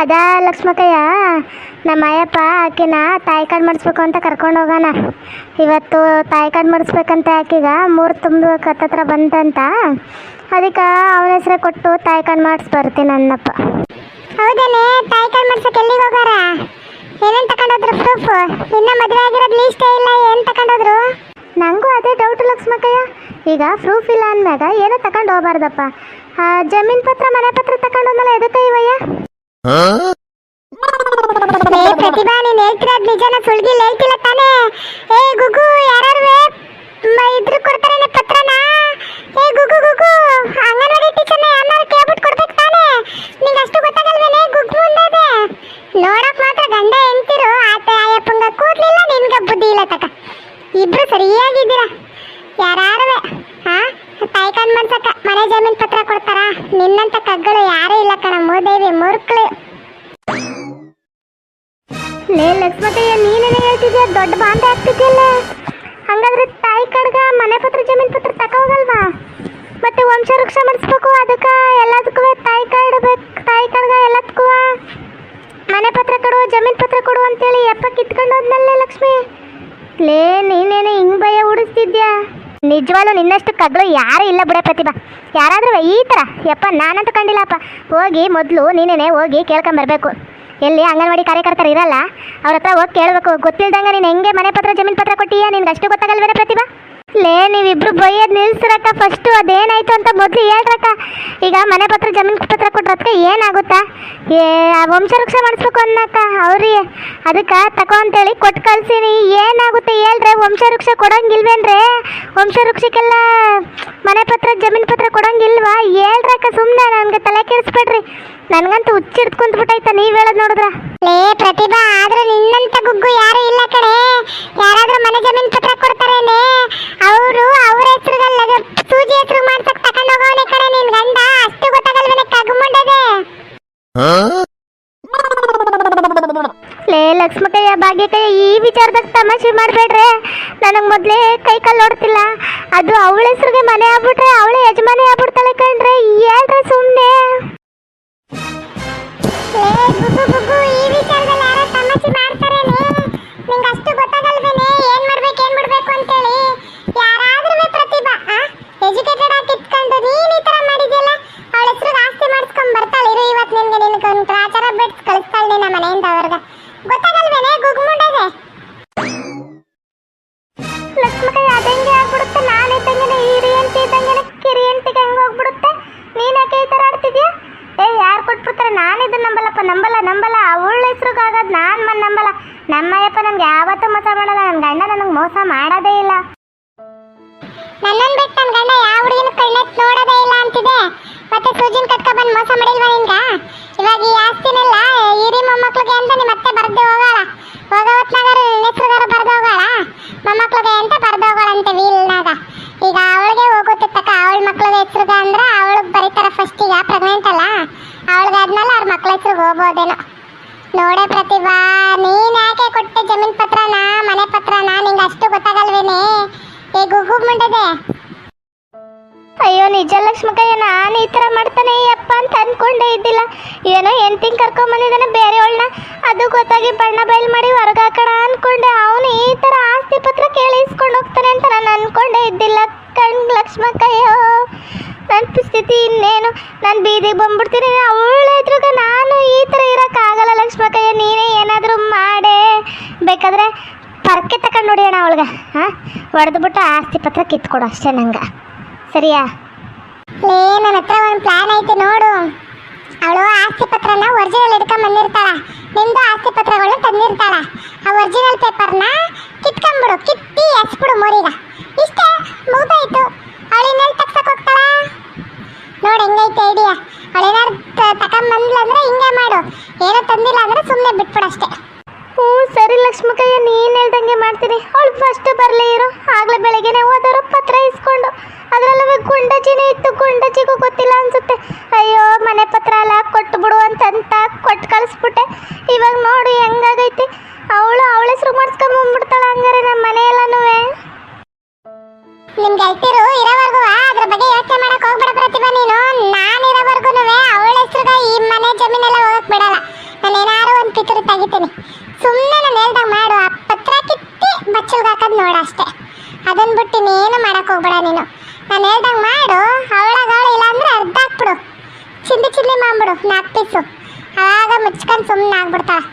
ಅದ ಲಕ್ಷ್ಮಕ್ಕಯ್ಯ. ನಮ್ಮ ಅಯ್ಯಪ್ಪ ಆಕಿನ ತಾಯಿ ಕಾರ್ಡ್ ಮಾಡಿಸ್ಬೇಕು ಅಂತ ಕರ್ಕೊಂಡು ಹೋಗೋಣ ಇವತ್ತು ತಾಯಿ ಕಾರ್ಡ್ ಮಾಡಿಸ್ಬೇಕಂತ ಆಕಿಗ ಮೂರು ತುಂಬ ಹತ್ತತ್ರ ಬಂತಂತ. ಅದಕ್ಕೆ ಅವನ ಹೆಸರು ಕೊಟ್ಟು ತಾಯಿ ಕಾರ್ಡ್ ಮಾಡಿಸ್ ಬರ್ತೀನಿ ನನ್ನಪ್ಪ. ಹೌದೇನೆ ತಾಯಿ ಕಾರ್ಡ್ ಮಾಡ್ಸಕ್ಕೆ ಎಲ್ಲಿಗೆ ಹೋಗಾರ? ಏನೇನು ತಗೊಂಡೋದ್ರು ಪ್ರೂಫ್ ಇನ್ನೂ ಮದುವೆ ಆಗಿರೋದು ಲೀಸ್ಟೇ ಇಲ್ಲ ಏನು ತಗೊಂಡೋದ್ರು ನನಗೂ ಅದೇ ಡೌಟ್ ಲಕ್ಷ್ಮಕ್ಕಯ್ಯ. ಈಗ ಪ್ರೂಫ್ ಇಲ್ಲ ಅಂದ್ಮ್ಯಾಗ ಏನೋ ತಗೊಂಡು ಹೋಗಬಾರ್ದಪ್ಪ. ಜಮೀನು ಜಮೀನ್ ಪತ್ರ ಮನೆ ಪತ್ರ ತಗೊಂಡೋದ್ಮೇಲೆ ಎದಕ್ಕೆ ಇವಯ್ಯ ಏ ಪ್ರತಿಭಾ ನೀನ್ ಹೇಳ್ತಿರೋದ್ ನಿಜನ ಸುಳ್ಗಿಲ್ ಹೇಳ್ತಿಲ್ಲ ತಾನೇ ಏ ಗುಗು ಯಾರು ಇದ್ರ ಕೊಡ್ತಾರೇನೆ ಪತ್ರನ ಏ ಗುಗು ಗುಗು ಅಂಗನವಾಡಿ ಟೀಚರ್ನ ಯಾರನ್ನಾರು ಕೇಳ್ಬಿಟ್ಟು ಕೊಡ್ಬೇಕು ತಾನೇ ನಿಂಗೆ ಅಷ್ಟು ಗೊತ್ತಾಗಲ್ವೇನೆ ಗುಗ್ ಮುಂದೆ ನೋಡಕ್ ಮಾತ್ರ ಗಂಡ ಹೆಂಡ್ತಿರು ಆತ ಅಯ್ಯಪ್ಪಂಗ ಕೂದ್ಲಿಲ್ಲ ನಿನ್ಗ ಬುದ್ಧಿ ಇಲ್ಲ ತಕ ಇಬ್ರು ಸರಿಯಾಗಿದ್ದೀರಾ ಯಾರಾರುವೆ ಹಾ ತಾಯಿ ಕಣ್ ಮಾಡ್ಸಕ್ಕ ಮನೆ ಜಮೀನ್ ಪತ್ರ ಕೊಡ್ತಾರ? ನಿನ್ನಂತ ಕಗ್ಗಳು ಯಾರೇ ಇಲ್ಲ ಕಣ, ಮೂದೇವಿ, ಮೂರ್ಖಳು. ಲೇ ಲಕ್ಷ್ಮತಯ್ಯ ನೀನೇನೇ ಹೇಳ್ತಿದ್ಯಾ? ದೊಡ್ಡ ಬಾಂಡೆ ಆಗ್ತಿದ್ಯಲ್ಲ. ಹಂಗಾದ್ರೆ ತಾಯಿ ಕಡ್ಗ ಮನೆ ಪತ್ರ, ಜಮೀನ್ ಪತ್ರ ತಗೋಗಲ್ವಾ ಮತ್ತೆ ವಂಶ ವೃಕ್ಷ ಮಾಡಿಸ್ಬೇಕು, ಅದಕ್ಕೆ ಎಲ್ಲದಕ್ಕೂ ತಾಯಿ ಕಾರ್ಡ್ ತಾಯಿ ಕಡ್ಗ ಎಲ್ಲದಕ್ಕೂ. ಮನೆ ಪತ್ರ ಕೊಡು, ಜಮೀನ್ ಪತ್ರ ಕೊಡು ಅಂತೇಳಿ ಎಪ್ಪ ಕಿತ್ಕೊಂಡು ಹೋದ್ನಲ್ಲೇ ಲಕ್ಷ್ಮಿ? ಲೇ, ನೀನೇನೆ ಹಿಂಗ್ ಭಯ ಉಡಿಸ್ತಿದ್ಯಾ? ನಿಜವಾಗ್ಲೂ ನಿನ್ನಷ್ಟು ಕಗ್ಳು ಯಾರು ಇಲ್ಲ ಬಿಡ ಪ್ರತಿಭಾ. ಯಾರಾದ್ರೂ ಈ ಥರ, ಯಪ್ಪ, ನಾನಂತೂ ಕಂಡಿಲ್ಲಪ್ಪ. ಹೋಗಿ ಮೊದಲು ನೀನೇನೆ ಹೋಗಿ ಕೇಳ್ಕೊಂಬರ್ಬೇಕು. ಎಲ್ಲಿ ಅಂಗನವಾಡಿ ಕಾರ್ಯಕರ್ತರು ಇರಲ್ಲ? ಅವ್ರ ಹತ್ರ ಹೋಗಿ ಕೇಳಬೇಕು. ಗೊತ್ತಿಲ್ದಂಗ ನೀನು ಹೆಂಗೆ ಮನೆ ಪತ್ರ, ಜಮೀನ್ ಪತ್ರ ಕೊಟ್ಟಿಯಾ? ನಿನ್ಗೆ ಅಷ್ಟು ಗೊತ್ತಾಗಲ್ವೇನೆ ಪ್ರತಿಭಾ? ಲೇ, ನೀವಿಬ್ರು ಬೈಯೋದು ನಿಲ್ಸಿರಕ್ಕ. ಫಸ್ಟು ಅದೇನಾಯ್ತು ಅಂತ ಮೊದಲು ಹೇಳ್ರಕ್ಕ. ಈಗ ಮನೆ ಪತ್ರ, ಜಮೀನ್ ಪತ್ರ ಕೊಟ್ರದಕ್ಕೆ ಏನಾಗುತ್ತಾ? ಏ, ಆ ವಂಶವೃಕ್ಷ ಮಾಡಿಸ್ಬೇಕು ಅನ್ನಕ್ಕ ಅವ್ರಿ ಅದಕ್ಕೆ ತಕೋ ಅಂತೇಳಿ ಕೊಟ್ಟು ಕಳ್ಸೀನಿ. ಏನಾಗುತ್ತೆ ಹೇಳ್ರೆ, ವಂಶವೃಕ್ಷ ಕೊಡಂಗಿಲ್ವೇನ್ರೆ? ವಂಶವೃಕ್ಷಕ್ಕೆಲ್ಲ ಮನೆ ಪತ್ರ, ಜಮೀನ್ ಪತ್ರ ಕೊಡಂಗಿಲ್ವಾ? ಹೇಳ್ರಕ್ಕ ಸುಮ್ಮನೆ ನನಗೆ ತಲೆ ಕೆಡಿಸ್ಬೇಡ್ರಿ. ನನಗಂತೂ ಹುಚ್ಚಿಡ್ದು ಕುಂತ್ಬಿಟ್ಟೈತ ನೀವ್ ಹೇಳೋದು ನೋಡಿದ್ರ. ಲೇ, ಪ್ರತಿಭಾ, ಆದ್ರೆ ನಿನ್ನಂತ ಗುಗ್ಗು ಯಾರು ಇಲ್ಲ ಕಡೆ ಯಾರಾದ್ರೂ ಮನೆ, ಜಮೀನ್ ಪತ್ರ ಕೊಡ್ತಾರೇನೆ? ಸೂಜಿ ಹೆಸರು ಮಾಡ್ಸಕ್ ತಕೊಂಡ್ ಹೋಗವನೆ ಕಡೆ ನಿನ್ ಗಂಡ. ಅಷ್ಟು ಗೊತ್ತಾಗಲ್ವೇನೆ ಕಗ್ಮುಂಡದೆ ಲೇ ಲಕ್ಷ್ಮಕಯ್ಯ, ಭಾಗ್ಯಕಯ್ಯ, ಈ ವಿಚಾರದಾಗ ತಮಾಷೆ ಮಾಡಬೇಡ್ರೆ. ನನಗೆ ಮೊದಲೇ ಕೈ ಕಾಲು ನೋಡ್ತಿಲ್ಲ. ಅದು ಅವಳ ಹೆಸರಿಗೆ ಮನೆ ಆಗ್ಬಿಟ್ರೆ ಅವಳೇ ಯಜಮಾನಿ ಆಗ್ಬಿಡ್ತಾಳೆ ಕಣ್ರೆ. ಹೇಳ್ರೆ ಸುಮ್ಮನೆ ಈ ವಿಚಾರದಲ್ಲಿ ಯಾರೋ ತಮಾಷೆ ನಿಂಗೆ ಅಷ್ಟು ಗೊತ್ತಾಗಲ್ವೇನೆ ಇದನ್ನ ನಂಬಲ್ಲಪ್ಪ? ನಂಬಲ್ಲ ನಂಬಲ್ಲ. ಅವಳ ಹೆಸ್ರಿಗಾಗದು ನಾನು ಮನ್ ನಂಬಲ್ಲ. ನಮ್ಮಯ್ಯಪ್ಪ ನನ್ಗೆ ಯಾವತ್ತೂ ಮೋಸ ಮಾಡಲ್ಲ. ನನ್ನ ಗಂಡ ನನಗೆ ಮೋಸ ಮಾಡೋದೇ ಇಲ್ಲ. ನನ್ನನ್ ಬಿಟ್ಟು ನನ್ನ ಗಂಡ ಯಾವ ಹುಡುಗಿನ ಕಣ್ಣೆತ್ ನೋಡೋದೇ ಇಲ್ಲ ಅಂತಿದೆ. ಮತ್ತೆ ಸೂಜಿನ ಕಟ್ಕ ಬಂದು ಮೋಸ ಮಾಡಿಲ್ವಾ ನಿನ್ಗ? ಇವಾಗ ಈ ಆಸ್ತಿನೆಲ್ಲ ಹಿರಿ ಮೊಮ್ಮಕ್ಳಿಗೆ ಅಂತ ನಿಮ್ಮ ಅತ್ತೆ ಬರ್ದು ಹೋಗಾಳ ಹೋಗೋ ಹೊತ್ನಾಗಾರ ನನ್ನ ಹೆಸ್ರುಗಾರ ಬರ್ದು ಹೋಗಾಳ ಮೊಮ್ಮಕ್ಳಿಗೆ ಅಂತ ಬರ್ದು ಹೋಗಾಳಂತೆ ವೀಲ್ನಾಗ ಈಗ ಅವಳಿಗೆ ಹೋಗುತ್ತೆ ತಕ್ಕ ಅವಳ ಮಕ್ಳಿಗೆ ಹೆಸ್ರುಗ ಅಂದ್ರೆ ಅವಳಿಗೆ ಬರೀತಾರ ಫಸ್ಟ್ ಈಗ ಪ್ರೆಗ್ನೆಂಟ್ ಅಲ್ಲ ಅವಳಿಗಾದ್ಮೇಲೆ ಅವ್ರ ಮಕ್ಳ ಹೆಸ್ರಿಗೆ ಹೋಗ್ಬೋದೇನೋ ನೋಡೆ ಪ್ರತಿಭಾ ನೀನ್ ಯಾಕೆ ಕೊಟ್ಟೆ ಜಮೀನ್ ಪತ್ರನ ಮನೆ ಪತ್ರನ ನಿಂಗೆ ಅಷ್ಟು ಗೊತ್ತಾಗಲ್ವೇನೆ? ಏ ಅಯ್ಯೋ, ನಿಜ ಲಕ್ಷ್ಮಕಯ್ಯ ನಾನು ಈ ಥರ ಮಾಡ್ತಾನೆ ಅಪ್ಪ ಅಂತ ಅನ್ಕೊಂಡೇ ಇದ್ದಿಲ್ಲ. ಏನೋ ಎಂತಿಂಗ್ ಕರ್ಕೊಂಬಂದಿದ್ದಾನೆ ಬೇರೆಯವಳನ್ನ ಅದು ಗೊತ್ತಾಗಿ ಬಣ್ಣ ಬಯಲು ಮಾಡಿ ಹೊರಗಾಕಣ ಅನ್ಕೊಂಡೆ. ಅವನು ಈ ಥರ ಆಸ್ತಿ ಪತ್ರ ಕೇಳಿಸ್ಕೊಂಡು ಹೋಗ್ತಾನೆ ಅಂತ ನಾನು ಅನ್ಕೊಂಡೇ ಇದ್ದಿಲ್ಲ ಕಣ್ ಲಕ್ಷ್ಮಕ್ಕಯ್ಯೋ ನನ್ನ ಸ್ಥಿತಿ ಇನ್ನೇನು? ನಾನು ಬೀದಿಗೆ ಬಂದ್ಬಿಡ್ತೀನಿ. ಅವಳ ಎದುರುಗ ನಾನು ಈ ಥರ ಇರೋಕ್ಕಾಗಲ್ಲ ಲಕ್ಷ್ಮಕಯ್ಯ. ನೀನೇ ಏನಾದರೂ ಮಾಡೇ. ಬೇಕಾದ್ರೆ ಪರಕೆ ತಗೊಂಡು ನೋಡಿಯೋಣ ಅವಳಿಗೆ, ಹಾಂ? ಹೊಡೆದ್ಬಿಟ್ಟು ಆಸ್ತಿ ಪತ್ರ ಕಿತ್ಕೊಡು ಅಷ್ಟೇ ನಂಗೆ. ಸರಿಯಾ? ಲೇ ನನ್ನ ಹತ್ರ ಒಂದು ಪ್ಲಾನ್ ಐತೆ ನೋಡು. ಅವಳು ಆಸ್ತಿ ಪತ್ರನ ಒರಿಜಿನಲ್ ಹಿಡ್ಕೊಂಡ್ ಬಂದಿರ್ತಾಳ. ನಿಂದು ಆಸ್ತಿ ಪತ್ರಗಳನ್ನ ತಂದಿರ್ತಾಳ. ಆ ಒರಿಜಿನಲ್ ಪೇಪರ್ನ ಕಿತ್ಕೊಂಡ್ಬಿಡು, ಕಿತ್ತಿ ಎಸ್ಬಿಡು ಮೋರಿಗ ಇಷ್ಟೇ ಮುಗ್ದಾಯ್ತು ಅವಳು ಇನ್ನೆಲ್ಲಿ ತಗ್ಸಕ್ ಹೋಗ್ತಾಳ ನೋಡಿ ಹೆಂಗೈತೆ ಐಡಿಯಾ ಅವಳೇನಾರು ತಗೊಂಬಂದ್ಲ ಅಂದ್ರೆ ಹಿಂಗೆ ಮಾಡು ಏನೋ ತಂದಿಲ್ಲ ಅಂದ್ರೆ ಸುಮ್ಮನೆ ಬಿಟ್ಬಿಡು ಅಷ್ಟೇ ಹ್ಞೂ ಸರಿ ಲಕ್ಷ್ಮಕಯ್ಯ ನೀನು ಹೇಳ್ದಂಗೆ ಮಾಡ್ತೀನಿ ಬರಲೇ ಬರಲಿ ಇರು. ಆಗಲೇ ಬೆಳಗ್ಗೆನೆ ಹೋದರು ಪತ್ರ ಇಸ್ಕೊಂಡು. ಅದರಲ್ಲೂ ಗುಂಡಜಿನೇ ಇತ್ತು. ಗುಂಡಜಿಗೂ ಗೊತ್ತಿಲ್ಲ ಅನ್ಸುತ್ತೆ. ಆಗ್ಬಿಡ್ತಾಳೆ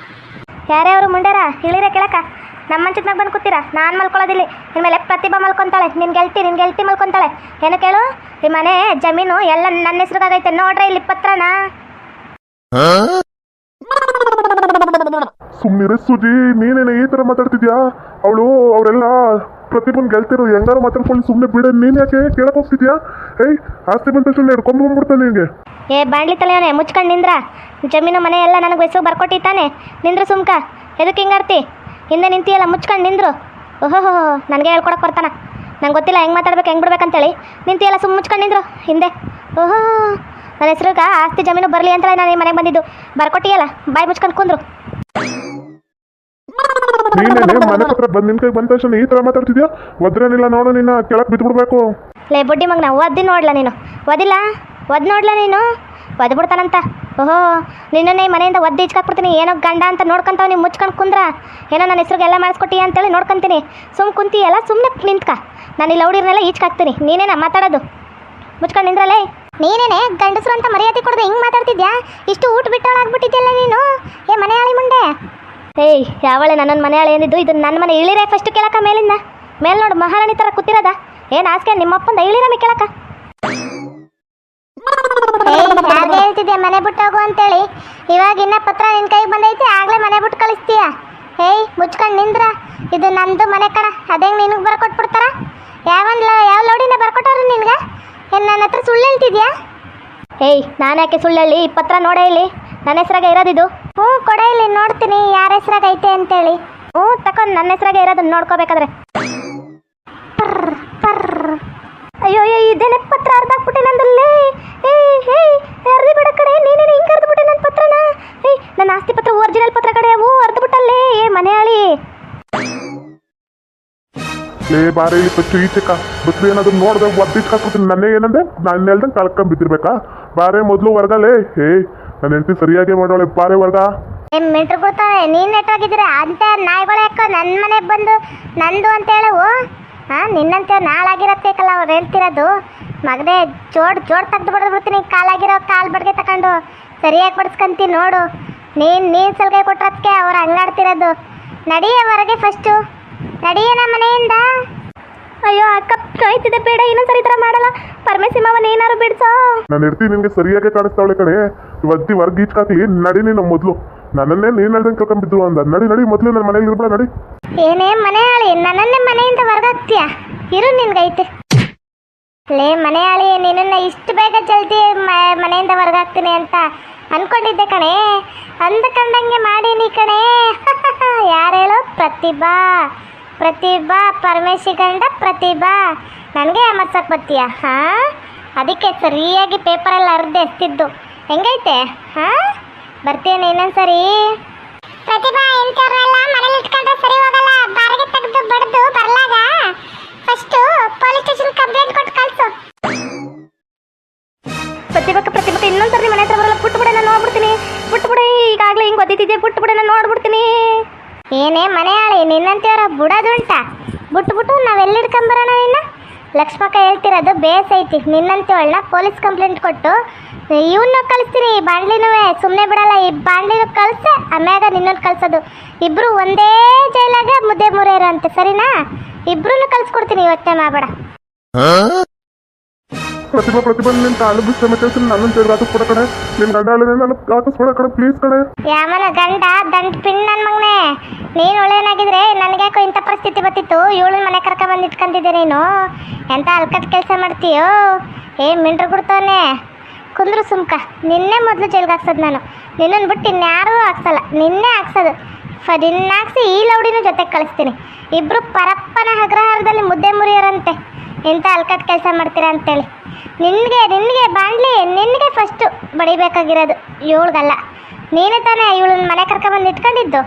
ಯಾರೇ ಅವರು ಮುಂಡ್ಯಾರ ಇಳಿರ ಕೆಳಕ ನಮ್ಮ ಮಂಚದ ಬಂದು ಕೂತೀರಾ? ನಾನು ಮಲ್ಕೊಳ್ಳೋದಿಲ್ಲ. ಇನ್ಮೇಲೆ ಪ್ರತಿಭಾ ಮಲ್ಕೊಂತಾಳೆ. ನಿನ್ ಗೆಲ್ತಿ ನಿನ್ ಗೆಲ್ತಿ ಮಲ್ಕೊಂತಾಳೆ. ಏನು ಕೇಳು? ಈ ಮನೆ, ಜಮೀನು ಎಲ್ಲ ನನ್ನ ಹೆಸ್ರಿಗಾಗೈತೆ ನೋಡ್ರಿ ಇಲ್ಲಿ ಪತ್ರನ ಸುಮ್ಮನೆ ಸುಜಿ, ನೀನೇನೆ ಈ ತರ ಮಾತಾಡ್ತಿದ್ಯಾ? ಅವಳು, ಅವರೆಲ್ಲ ಪ್ರತಿಭನ್ ಗೆಲ್ತಿರು ಹೆಂಗಾರು ಮಾತಾಡ್ಕೊಂಡು ಸುಮ್ಮನೆ ಬಿಡ. ನೀನ್ ಯಾಕೆ ಕೇಳಕ್ ಹೋಗ್ತಿದ್ಯಾ? ಏಯ್, ಆಸ್ತಿ ಬಂದ ತಕ್ಷಣ ಹಿಡ್ಕೊಂಡ್ ಬಂದ್ಬಿಡ್ತಾನೆ ಏ ಬಾಂಡ್ಲಿ ತಲೆಯವನೇ, ಮುಚ್ಕೊಂಡು ನಿಂದ್ರ. ಜಮೀನು ಮನೆ ಎಲ್ಲ ನನಗೆ ವಯಸ್ಸು ಬರ್ಕೊಟ್ಟಿತ್ತಾನೆ ನಿಂದ್ರು ಸುಮ್ಕ. ಎದಕ್ಕೆ ಹಿಂಗಾರ್ತಿ? ಹಿಂದೆ ನಿಂತಿಯಲ್ಲ, ಮುಚ್ಕೊಂಡು ನಿಂದ್ರು. ಓಹೋ ನನಗೆ ಹೇಳ್ಕೊಡಕ್ಕೆ ಬರ್ತಾನ. ನಂಗೆ ಗೊತ್ತಿಲ್ಲ, ಹೆಂಗೆ ಮಾತಾಡ್ಬೇಕು, ಹೆಂಗೆ ಬಿಡ್ಬೇಕಂತೇಳಿ. ನಿಂತಿಯಲ್ಲ ಸುಮ್ಮ ಮುಚ್ಕೊಂಡು ನಿಂದ್ರು, ಹಿಂದೆ. ಓಹೋ ನನ್ನ ಹೆಸ್ರುಗ ಆಸ್ತಿ ಜಮೀನು ಬರಲಿ ಅಂತೇಳಿ ನಾನು ಈ ಮನೆಗೆ ಬಂದಿದ್ದು. ಬರ್ಕೊಟ್ಟಿಯಲ್ಲ, ಬಾಯಿ ಮುಚ್ಕೊಂಡು ಕುಂದ್ರು. ನೀನೇನೆ ಮನೆ ಹತ್ರ ಬಂದ್ ನಿನ್ ಕೈ ಬಂದ ತಕ್ಷಣ ಈ ತರ ಮಾತಾಡ್ತಿದ್ಯಾ? ಒದ್ರೇನಿಲ್ಲ ನೋಡು ನಿನ್ನ ಕೆಳಕ್ ಬಿದ್ಬಿಡ್ಬೇಕು. ಲೇ ಬುಡ್ಡಿ ಮಗನ ಒದ್ದಿ ನೋಡ್ಲ ನೀನು? ಒದಿಲ್ಲ ಒದ್ ನೋಡ್ಲ ನೀನು? ಒದ್ ಬಿಡ್ತಾನಂತ ಓಹೋ ನಿನ್ನನ್ನೇ ಮನೆಯಿಂದ ಒದ್ದು ಇಚ್ಕಾಕ್ಬಿಡ್ತೀನಿ ಏನೋ ಗಂಡ ಅಂತ ನೋಡ್ಕೊಂತಾವ್ ನೀವು ಮುಚ್ಕೊಂಡು ಕುಂದ್ರ. ಏನೋ ನನ್ನ ಹೆಸ್ರಿಗೆ ಎಲ್ಲ ಮಾಡಿಸ್ಕೊಟ್ಟಿ ಅಂತೇಳಿ ನೋಡ್ಕೊಂತೀನಿ. ಸುಮ್ ಕುಂತಿಯಲ್ಲ ಸುಮ್ಮನೆ ನಿಂತ್ಕ. ನಾನು ಇಲ್ಲಿ ಹುಡುಗಿರ್ನೆಲ್ಲ ಈಚ್ಕಾಕ್ತೀನಿ ನೀನೇನ ಮಾತಾಡೋದು? ಮುಚ್ಕೊಂಡು ನಿಂದ್ರಲ್ಲೇ ನೀನೇನೆ ಗಂಡಸ್ರು ಅಂತ ಮರ್ಯಾದೆ ಕೊಡದೆ ಹಿಂಗೆ ಮಾತಾಡ್ತಿದ್ಯಾ? ಇಷ್ಟು ಊಟ ಬಿಟ್ಟವಳಾಗ್ಬಿಟ್ಟಿದ್ಯಲ್ಲ ನೀನು? ಏ ಮನೆ ಆಳಿ ಮುಂಡೆ. ಏಯ್ ಯಾವಳೆ ನನ್ನ ಮನೆ ಹಳೆ ಏನಿದ್ದು? ಇದು ನನ್ನ ಮನೆ ಇಳಿರೆ ಫಸ್ಟ್ ಕೇಳಕ ಮೇಲಿಂದ. ಮೇಲೆ ನೋಡು ಮಹಾರಾಣಿ ಥರ ಕೂತಿರದ. ಏನು ಆಸ್ಕೆ ನಿಮ್ಮಪ್ಪಂದ ಇಳಿರಮಿ ಕೇಳಕ. ಹೇಳ್ತಿದ್ದೆ ಮನೆ ಬಿಟ್ಟು ಹೋಗು ಅಂತೇಳಿ. ಇವಾಗ ಇನ್ನ ಪತ್ರ ನಿನ್ ಕೈಗೆ ಬಂದೈತಿ ಆಗ್ಲೇ ಮನೆ ಬಿಟ್ಟು ಕಳಿಸ್ತೀಯ? ಏಯ್ ಮುಚ್ಕೊಂಡು ನಿಂದ್ರ. ಇದು ನಂದು ಮನೆ ಕಣ. ಅದೇ ನಿನಗೆ ಬರ್ಕೊಟ್ಬಿಡ್ತಾರ? ಯಾವನ್ ಯಾವ ಲೋಡಿನ ಬರ್ಕೊಟ್ಟವ್ರ ನಿನ್ಗ? ಏನ್ ನನ್ನ ಹತ್ರ ಸುಳ್ಳು ಹೇಳ್ತಿದ್ಯಾ? ಏಯ್ ನಾನು ಯಾಕೆ ಸುಳ್ಳು ಹೇಳಿ? ಈ ಪತ್ರ ನೋಡೇ ಇಲ್ಲಿ. ನನ್ನ ಹೆಸ್ರಾಗ ಇರೋದಿದು ಹ್ಞೂ, ಕೊಡ ಇಲ್ಲಿ, ನೋಡ್ತೀನಿ. ಯಾರ ಹೆಸ್ರಾಗ ಐತೆ ಅಂತೇಳಿ. ಹ್ಞೂ, ತಕೊಂಡು ನನ್ನ ಹೆಸ್ರಾಗ ಇರೋದನ್ನ ನೋಡ್ಕೋಬೇಕಾದ್ರೆ. ಅಯ್ಯೋ ಅಯ್ಯೋ ಇದೇನೆ ಪತ್ರ ಅರ್ಧಾಕ್ಬಿಟ್ಟೆ ನಂದಲ್ಲಿ ಹೇ ಹೇ ಅರ್ಧಿ ಬಿಡ ಕಡೆ ನೀನೇನು ಹಿಂಗೆ ಅರ್ದ್ಬಿಟ್ಟೆ ನನ್ನ ಪತ್ರನ? ಏಯ್ ನನ್ನ ಆಸ್ತಿ ಪತ್ರ ಒರಿಜಿನಲ್ ಪತ್ರ ಕಡೆ ಅವು ಅರ್ದ್ಬಿಟ್ಟಲ್ಲೇ ಏ ಮನೆ ಆಳಿ ಲೇ ಬಾರಿ ಫಸ್ಟ್ ಈಚೆಕ ಬಸ್ರಿ ಏನಾದ್ರು ನೋಡ್ದೆ ಒದ್ದಿಚ್ಕಾಕ್ಬಿಡ್ತೀನಿ ನನ್ನೇ ಏನಂದೆ? ನಾನು ಹೇಳ್ದಂಗೆ ಕಳ್ಕೊಂಡ್ ಬಿದ್ದಿರ್ಬೇಕಾ? ಬಾರೆ, ಮೊದಲು ಹೊರಗಲೇ. ಏಯ್ ನನ್ನ ಹೆಂಡತಿ ಸರಿಯಾಗಿ ಮಾಡೋಳೆ ಪಾರೆ ವರ್ಗ. ಏ ಕೊಡ್ತಾನೆ? ನೀನ್ ನೆಟ್ವಾಗಿದ್ರೆ ಅಂತ ನಾಯಿಗಳು ಯಾಕೋ ನನ್ನ ಮನೆಗೆ ಬಂದು ನಂದು ಅಂತ ಹೇಳವು? ಹಾ, ನಿನ್ನಂತೆ ನಾಳಾಗಿರತ್ತೇಕಲ್ಲ ಅವ್ರು ಹೇಳ್ತಿರೋದು. ಮಗನೇ ಜೋಡ್ ಜೋಡ್ ತೆಗ್ದು ಬಡ್ದು ಬಿಡ್ತೀನಿ. ಕಾಲಾಗಿರೋ ಕಾಲ್ ಬಡ್ಗೆ ತಗೊಂಡು. ಸರಿಯಾಗಿ ಬಡ್ಸ್ಕಂತೀನಿ ನೋಡು. ನೀನ್ ನೀನ್ ಸಲ್ಗೆ ಕೊಟ್ರದ್ಕೆ ಅವ್ರು ಹಂಗಾಡ್ತಿರೋದು. ನಡಿಯ ಹೊರಗೆ ಫಸ್ಟು ನಡಿಯ ನಮ್ಮ ಮನೆಯಿಂದ. ಅಯ್ಯೋ ಅಕ್ಕ ಕಾಯ್ತಿದೆ ಬೇಡ ಇನ್ನೊಂದ್ಸರಿ ಈ ಥರ ಮಾಡಲ್ಲ. ಪರಮೇಶ್ವರ ಮಾವನ ಏನಾರು ಬಿಡ್ಸೋ? ನಾನು ಇರ್ತೀನಿ ನಿನ್ಗೆ ಸರಿಯಾಗಿ ಕಾಣಿಸ್ತಾವಳೆ ಕಡೆ ಇವತ್ತಿ ವರ್ಗ ಈಚ್ಕಾತಿ ನಡಿ ನೀನು ಮೊದಲು. ನನ್ನನ್ನೇ ನೀನ್ ಹೇಳ್ದಂಗೆ ಕರ್ಕೊಂಡ್ಬಿದ್ರು ಅಂದ. ನಡಿ ನಡಿ ಮೊದಲು ನನ್ನ ಮನೇಲಿ ಇರ್ಬೇಡ ನಡಿ. ಏನೇ ಮನೆ ಆಳಿ ನನ್ನನ್ನೇ ಮನೆಯಿಂದ ಹೊರಗಾಕ್ತೀಯ ಇರು ನಿನ್ಗೈತೆ. ಲೇ ಮನೆ ಆಳಿ ನಿನ್ನ ಇಷ್ಟು ಬೇಗ ಜಲ್ದಿ ಮ- ಮನೆಯಿಂದ ಹೊರಗಾಕ್ತೀನಿ ಅಂತ ಅನ್ಕೊಂಡಿದ್ದೆ ಕಣೆ. ಅಂದ್ಕೊಂಡಂಗೆ ಮಾಡೀನಿ ಕಣೆ. ಯಾರು ಹೇಳೋ ಪ್ರತಿಭಾ. ಪ್ರತಿಭಾ ಪರಮೇಶಿ ಗಂಡ ಪ್ರತಿಭಾ. ನನಗೆ ಮರ್ಸಕ್ ಬತ್ತೀಯ ಹಾಂ? ಅದಕ್ಕೆ ಸರಿಯಾಗಿ ಪೇಪರಲ್ಲಿ ಅರ್ಧ ಎಸ್ತಿದ್ದು ಹೆಂಗೈತೆ? ಹಾ? ಇನ್ನೊಂದು ಸರಿ ಪ್ರತಿಭಾ ಇಂಥವ್ರನ್ನೆಲ್ಲ ಮನೇಲಿ ಇಟ್ಕೊಂಡ್ರೆ ಸರಿ ಹೋಗಲ್ಲ. ಬಾರಿಗೆ ತೆಗೆದು ಬಡ್ದು ಏನೇ ಮನೆ ಆಳಿ ಬುಡದುಂಟ. ಬಿಟ್ಟು ಬಿಟ್ಟು ನಾವೆಲ್ಲಿ ಹಿಡ್ಕೊಂಬರೋಣ ನಿನ್ನ? ಲಕ್ಷ್ಮಕ್ಕ ಹೇಳ್ತಿರೋದು ಬೇಸೈತಿ ಐತಿ ನಿನ್ನಂತೆವಳನ್ನ ಪೊಲೀಸ್ ಕಂಪ್ಲೇಂಟ್ ಕೊಟ್ಟು ಇವನ್ನ ಕಳಿಸ್ತೀನಿ, ಈ ಬಾಂಡ್ಲಿನೂ ಸುಮ್ಮನೆ ಬಿಡಲ್ಲ, ಈ ಬಾಂಡ್ಲಿನೂ ಕಳಿಸೆ, ಆಮ್ಯಾಗ ನಿನ್ನನ್ನು ಕಳಿಸೋದು. ಇಬ್ರು ಒಂದೇ ಜೈಲಾಗ ಮುದ್ದೆ ಮುರೇರು ಅಂತ ಸರಿನಾ? ಇಬ್ರು ಕಳ್ಸ್ಕೊಡ್ತೀನಿ, ಇವತ್ತೇ ಮಾಡಬೇಡ. ಪ್ರತಿಭಾ ಪ್ರತಿಭಾ ನಿನ್ ಕಾಲು ಬಿಟ್ಟು ಕೇಳ್ತೀನಿ ನನ್ನ ಸೇರಿ ಕಡೆ ನಿನ್ ಗಂಡ ಅಲ್ಲ ನಾನು ಹಾಕಿಸ್ಕೊಡ ಕಡೆ ಪ್ಲೀಸ್ ಕಡೆ ಯಾಮನ ಗಂಡ ದಂಡ ಪಿನ್ ನನ್ನ ಮಗನೇ. ನೀನು ಒಳ್ಳೆಯನಾಗಿದ್ರೆ ನನಗ್ಯಾಕೋ ಇಂಥ ಪರಿಸ್ಥಿತಿ ಬತ್ತಿತ್ತು ಇವಳು ಮನೆ ಕರ್ಕ ಬಂದು ಇಟ್ಕೊಂಡಿದ್ದೆ ನೀನು. ಎಂತ ಅಲ್ಕಟ್ ಕೆಲಸ ಮಾಡ್ತೀಯೋ? ಏ, ಮಿಂಡ್ರ ಬಿಡ್ತವನೆ ಕುಂದ್ರು ಸುಮ್ಕ. ನಿನ್ನೆ ಮೊದಲು ಜೈಲ್ಗೆ ಹಾಕ್ಸೋದು ನಾನು. ನಿನ್ನನ್ನು ಬಿಟ್ಟು ಇನ್ಯಾರೂ ಹಾಕ್ಸಲ್ಲ. ನಿನ್ನೆ ಹಾಕ್ಸೋದು. ನಿನ್ನ ಹಾಕ್ಸಿ ಈ ಲೌಡಿನೂ ಜೊತೆಗೆ ಕಳಿಸ್ತೀನಿ. ಇಬ್ರು ಪರಪ್ಪನ ಅಗ್ರಹಾರದಲ್ಲಿ ಮುದ್ದೆ ಮುರಿಯೋರಂತೆ. ಇಂಥ ಅಲ್ಕಟ್ ಕೆಲಸ ಮಾಡ್ತೀರಾ ಅಂತೇಳಿ. ನಿನಗೆ ನಿನಗೆ ಬಾಂಡ್ಲಿ ನಿನಗೆ ಫಸ್ಟು ಬಡಿಬೇಕಾಗಿರೋದು ಇವಳಿಗಲ್ಲ. ನೀನೇ ತಾನೇ ಇವಳನ್ನ ಮನೆ ಕರ್ಕೊಂಬಂದು ಇಟ್ಕೊಂಡಿದ್ದು?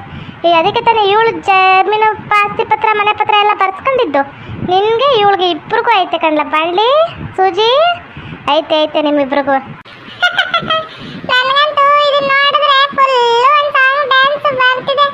ಈ ಅದಕ್ಕೆ ತಾನೇ ಇವಳು ಜಮೀನು ಪಾಸ್ತಿ ಪತ್ರ, ಮನೆ ಪತ್ರ ಎಲ್ಲ ಬರ್ಸ್ಕೊಂಡಿದ್ದು? ನಿನಗೆ ಇವಳಿಗೆ ಇಬ್ರಿಗೂ ಐತೆ ಕಣ್ಲ ಬಾಂಡ್ಲಿ ಸೂಜಿ? ಐತೆ ಐತೆ ನಿಮ್ಮಿಬ್ರಿಗೂ. ನನಗಂತೂ ಇದನ್ನ ನೋಡಿದ್ರೆ ಫುಲ್ಲು ಒಂದು ಡ್ಯಾನ್ಸ್ ಬರ್ತಿದೆ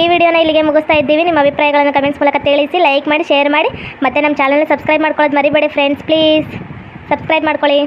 ಈ ವಿಡಿಯೋನ ಇಲ್ಲಿಗೆ ಮುಗಿಸ್ತಾ ಇದ್ದೀವಿ. ನಿಮ್ಮ ಅಭಿಪ್ರಾಯಗಳನ್ನು ಕಮೆಂಟ್ಸ್ ಮೂಲಕ ತಿಳಿಸಿ ಲೈಕ್ ಮಾಡಿ ಶೇರ್ ಮಾಡಿ, ಮತ್ತು ನಮ್ಮ ಚಾನಲ್ನ ಸಬ್ಸ್ಕ್ರೈಬ್ ಮಾಡ್ಕೊಳ್ಳೋದು ಮರಿಬೇಡಿ ಫ್ರೆಂಡ್ಸ್ ಪ್ಲೀಸ್ ಸಬ್ಸ್ಕ್ರೈಬ್ ಮಾಡ್ಕೊಳ್ಳಿ.